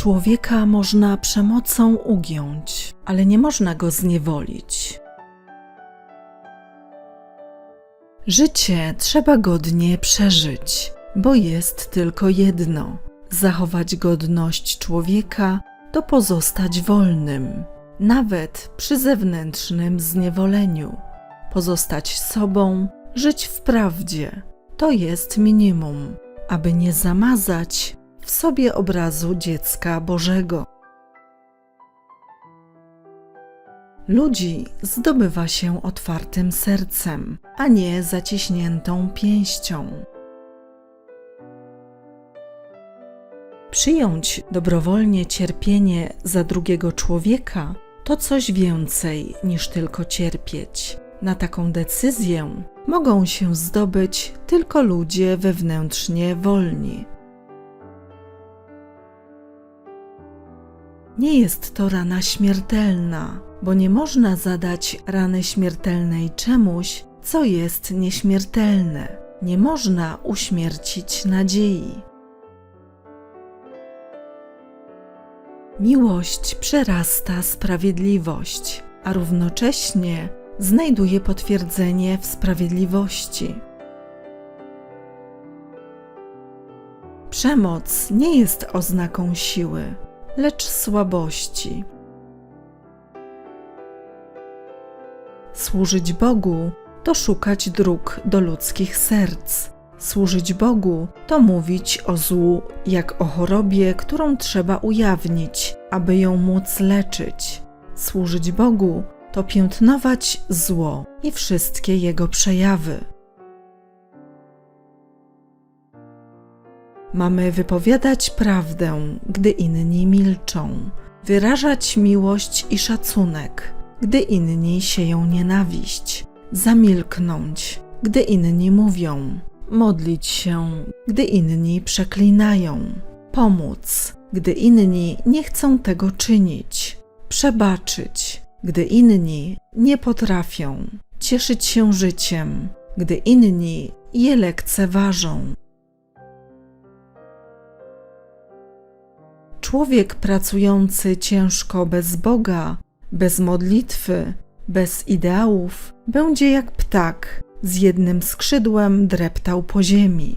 Człowieka można przemocą ugiąć, ale nie można go zniewolić. Życie trzeba godnie przeżyć, bo jest tylko jedno: zachować godność człowieka to pozostać wolnym, nawet przy zewnętrznym zniewoleniu. Pozostać sobą, żyć w prawdzie to jest minimum, aby nie zamazać w sobie obrazu dziecka Bożego. Ludzi zdobywa się otwartym sercem, a nie zaciśniętą pięścią. Przyjąć dobrowolnie cierpienie za drugiego człowieka to coś więcej niż tylko cierpieć. Na taką decyzję mogą się zdobyć tylko ludzie wewnętrznie wolni. Nie jest to rana śmiertelna, bo nie można zadać rany śmiertelnej czemuś, co jest nieśmiertelne. Nie można uśmiercić nadziei. Miłość przerasta sprawiedliwość, a równocześnie znajduje potwierdzenie w sprawiedliwości. Przemoc nie jest oznaką siły, lecz słabości. Służyć Bogu to szukać dróg do ludzkich serc. Służyć Bogu to mówić o złu jak o chorobie, którą trzeba ujawnić, aby ją móc leczyć. Służyć Bogu to piętnować zło i wszystkie jego przejawy. Mamy wypowiadać prawdę, gdy inni milczą, wyrażać miłość i szacunek, gdy inni sieją nienawiść, zamilknąć, gdy inni mówią, modlić się, gdy inni przeklinają, pomóc, gdy inni nie chcą tego czynić, przebaczyć, gdy inni nie potrafią, cieszyć się życiem, gdy inni je lekceważą. Człowiek pracujący ciężko bez Boga, bez modlitwy, bez ideałów, będzie jak ptak, z jednym skrzydłem dreptał po ziemi.